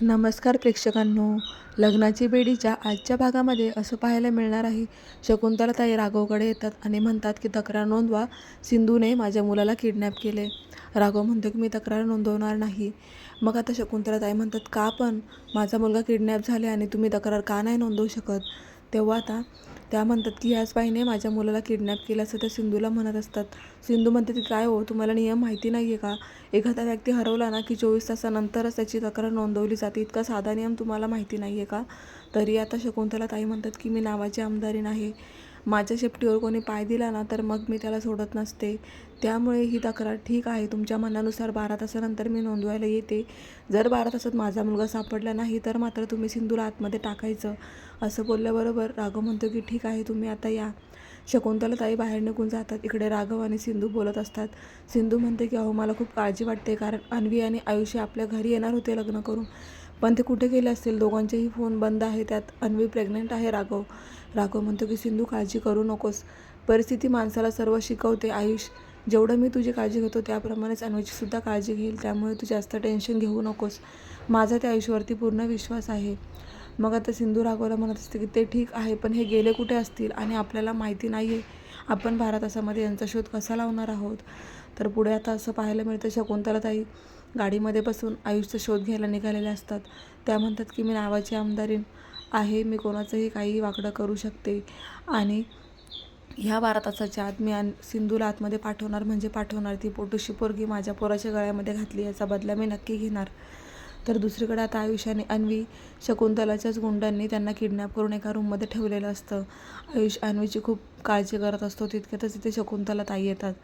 नमस्कार प्रेक्षकांनो. लग्नाची बेडीच्या आजच्या भागामध्ये असं पाहायला मिळणार आहे. शकुंतला ताई राघवकडे येतात आणि म्हणतात की तक्रार नोंदवा. सिंधूने माझ्या मुलाला किडनॅप केले. राघव म्हणतो की मी तक्रार नोंदवणार नाही. मग आता शकुंतला ताई म्हणतात का पण? माझा मुलगा किडनॅप झाले आणि तुम्ही तक्रार का नाही नोंदवू शकत? तेव्हा आता त्या म्हणतात की ह्याच बाईने माझ्या मुलाला किडनॅप केलं. असं त्या सिंधूला म्हणत असतात. सिंधू म्हणते की काय हो? तुम्हाला नियम माहिती नाही आहे का? एखादा व्यक्ती हरवला ना की चोवीस तासानंतरच त्याची तक्रार नोंदवली जाते. इतका साधा नियम तुम्हाला माहिती नाही आहे का? तरी आता शकुंतला ताई म्हणतात की मी नावाची आमदारी नाही माझ्या शेपटीवर कोणी पाय दिला ना तर मग मी त्याला सोडत नसते. त्यामुळे ही तक्रार ठीक आहे. तुमच्या म्हणण्यानुसार बारा तासानंतर मी नोंदवायला येते. जर बारा तासात माझा मुलगा सापडला नाही तर मात्र तुम्ही सिंधूला आतमध्ये टाकायचं. असं बोलल्याबरोबर राघव म्हणतो की ठीक आहे तुम्ही आता या. शकुंतला ताई बाहेर निघून जातात. इकडे राघव आणि सिंधू बोलत असतात. सिंधू म्हणते की अहो मला खूप काळजी वाटते कारण अन्वी आणि आयुष्य आपल्या घरी येणार होते लग्न करून. पण ते कुठे गेले असतील? दोघांचेही फोन बंद आहे. त्यात अन्वी प्रेग्नेंट आहे राघव. राघव म्हणतो की सिंधू काळजी करू नकोस. परिस्थिती माणसाला सर्व शिकवते. आयुष जेवढं मी तुझी काळजी घेतो त्याप्रमाणेच अन्वीचीसुद्धा काळजी घेईल. त्यामुळे तू जास्त टेन्शन घेऊ नकोस. माझा त्या आयुष्यावरती पूर्ण विश्वास आहे. मग आता सिंधू राघवला म्हणत असते की ते ठीक आहे पण हे गेले कुठे असतील आणि आपल्याला माहिती नाही आहे आपण बारा तासामध्ये यांचा शोध कसा लावणार आहोत? तर पुढे आता असं पाहायला मिळतं शकुंतलाताई. गाडीमध्ये बसून आयुषचा शोध घ्यायला निघालेले असतात. त्या म्हणतात की मी नावाची आमदारीन आहे. मी कोणाचंही काही वाकडं करू शकते. आणि ह्या बारा तासाच्या आत मी सिंधूला आतमध्ये पाठवणार म्हणजे पाठवणार. ती पोटूशी पोरगी माझ्या पोराच्या गळ्यामध्ये घातली. याचा बदला मी नक्की घेणार. तर दुसरीकडे आता आयुष्याने अन्वी शकुंतलाच्याच गुंडांनी त्यांना किडनॅप करून एका रूममध्ये ठेवलेलं असतं. आयुष अन्वीची खूप काळजी करत असतो. तितक्यातच तिथे शकुंतला ताई येतात.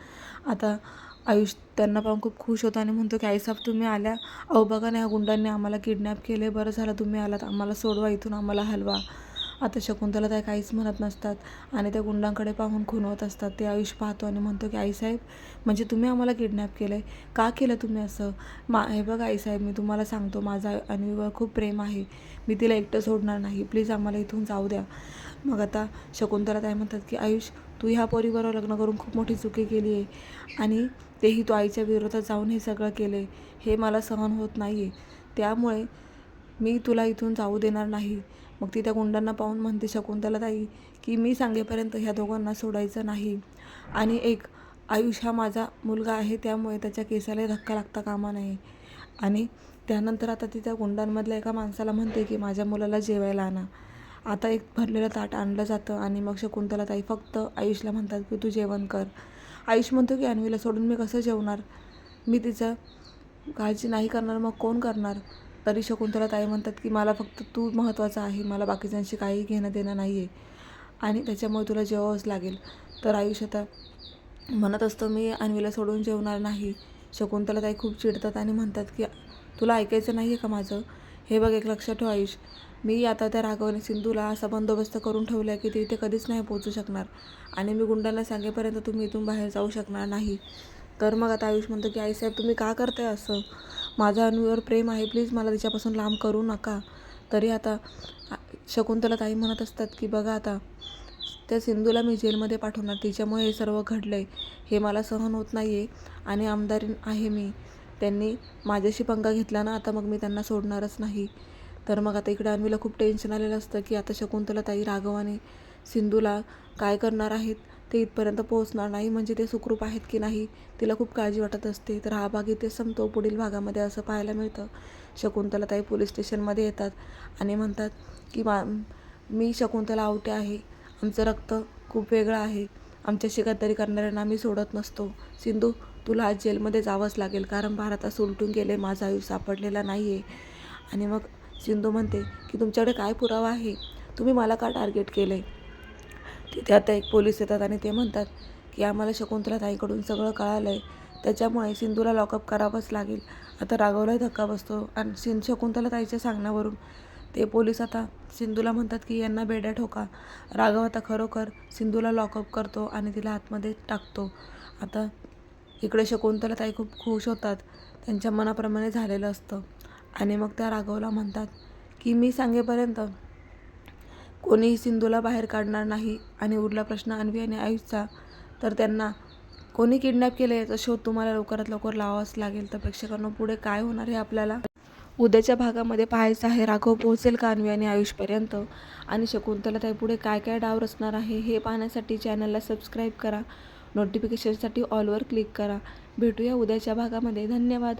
आता आयुष त्यांना पाहून खूप खुश होतो आणि म्हणतो की आईसाहेब तुम्ही आल्या. अहो बघा ना ह्या गुंडांनी आम्हाला किडनॅप केले बरं झालं तुम्ही आलात. आम्हाला सोडवा इथून. आम्हाला हलवा. आता शकुंतला त्या काहीच म्हणत नसतात. आणि त्या गुंडांकडे पाहून खुनवत असतात. ते आयुष पाहतो आणि म्हणतो की आईसाहेब म्हणजे तुम्ही आम्हाला किडनॅप केलं आहे का केलं तुम्ही असं? मा हे बघ आईसाहेब मी तुम्हाला सांगतो माझा अन्वीवर खूप प्रेम आहे. मी तिला एकटं सोडणार नाही. प्लीज आम्हाला इथून जाऊ द्या. मग आता शकुंतला ताई म्हणतात की आयुष तू ह्या पोरीबरोबर लग्न करून खूप मोठी चुकी केली आहे. आणि तेही तू आईच्या विरोधात जाऊन हे सगळं केलं आहे हे मला सहन होत नाही आहे त्यामुळे मी तुला इथून जाऊ देणार नाही. मग ती त्या गुंडांना पाहून म्हणते शकुंतला ताई की मी सांगेपर्यंत ह्या दोघांना सोडायचं नाही. आणि एक आयुष हा माझा मुलगा आहे त्यामुळे त्याच्या केसाला धक्का लागता कामा नये. आणि त्यानंतर आता ती त्या गुंडांमधल्या एका माणसाला म्हणते की माझ्या मुलाला जेवायला आणा. आता एक भरलेलं ताट आणलं जातं आणि मग शकुंतला ताई फक्त आयुषला म्हणतात की तू जेवण कर. आयुष म्हणतो की अन्वीला सोडून मी कसं जेवणार? मी तिचं काळजी नाही करणार मग कोण करणार? तरी शकुंतला ताई म्हणतात की मला फक्त तू महत्त्वाचा आहे मला बाकीच्यांशी काही घेणं देणं नाही आहे आणि त्याच्यामुळे तुला जेवावंच लागेल. तर आयुष्य आता म्हणत असतो मी अन्वीला सोडून जेवणार नाही. शकुंतला ताई खूप चिडतात आणि म्हणतात की तुला ऐकायचं नाही आहे का माझं? हे बघ एक लक्षात ठेव आयुष. मी आता त्या राघवने सिंधूला असा बंदोबस्त करून ठेवला आहे की ते इथे कधीच नाही पोचू शकणार. आणि मी गुंडांना सांगेपर्यंत तुम्ही इथून बाहेर जाऊ शकणार नाही. तर मग आता आयुष म्हणतो की आईसाहेब तुम्ही का करताय असं? माझं अन्वीवर प्रेम आहे. प्लीज मला तिच्यापासून लांब करू नका. तरी आता शकुंतला ताई म्हणत असतात की बघा आता त्या सिंधूला मी जेलमध्ये पाठवणार. तिच्यामुळे हे सर्व घडलं आहे हे मला सहन होत नाही आहे आणि आमदारी आहे मी. त्यांनी माझ्याशी पंगा घेतला ना आता मग मी त्यांना सोडणारच नाही. तर मग आता इकडे अन्वीला खूप टेन्शन आलेलं असतं की आता शकुंतला ताई राघवाने सिंधूला काय करणार आहेत? ते इथपर्यंत पोहोचणार नाही म्हणजे ते सुखरूप आहेत की नाही तिला खूप काळजी वाटत असते. तर हा भाग इथे संपतो. पुढील भागामध्ये असं पाहायला मिळतं. शकुंतला ताई पोलीस स्टेशनमध्ये येतात आणि म्हणतात की मा मी शकुंतला आवटे आहे. आमचं रक्त खूप वेगळं आहे. आमच्याशी गद्दारी करणाऱ्यांना आम्ही सोडत नसतो. सिंधू तुला आज जेलमध्ये जावंच लागेल कारण भारतात उलटून गेले. माझा आयुष्य सापडलेला नाही आहे आणि मग सिंधू म्हणते की तुमच्याकडे काय पुरावा आहे? तुम्ही मला का टार्गेट केलं आहे तिथे आता एक पोलीस येतात आणि ते म्हणतात की आम्हाला शकुंतला ताईकडून सगळं कळालं आहे त्याच्यामुळे सिंधूला लॉकअप करावंच लागेल. आता राघवलाही धक्का बसतो आणि सिं शकुंतला ताईच्या सांगण्यावरून ते पोलीस आता सिंधूला म्हणतात की यांना बेड्या ठोका. राघव आता खरोखर सिंधूला लॉकअप करतो आणि तिला आतमध्ये टाकतो. आता इकडे शकुंतला ताई खूप खुश होतात. त्यांच्या मनाप्रमाणे झालेलं असतं. आणि मग त्या राघवला म्हणतात की मी सांगेपर्यंत कोणीही सिंधूला बाहेर काढणार नाही आणि उरला प्रश्न अन्वी आणि आयुषचा तर त्यांना कोणी किडनॅप केलं याचा शोध तुम्हाला लवकरात लवकर लावावाच लागेल. तर प्रेक्षकांना पुढे काय होणार हे आपल्याला उद्याच्या भागामध्ये पाहायचं आहे. राघव पोहोचेल का अन्वी आणि आयुषपर्यंत? आणि शकुंतला पुढे काय काय डाव रचणार आहे हे पाहण्यासाठी चॅनलला सबस्क्राईब करा. नोटिफिकेशनसाठी ऑलवर क्लिक करा. भेटूया उद्याच्या भागामध्ये. धन्यवाद.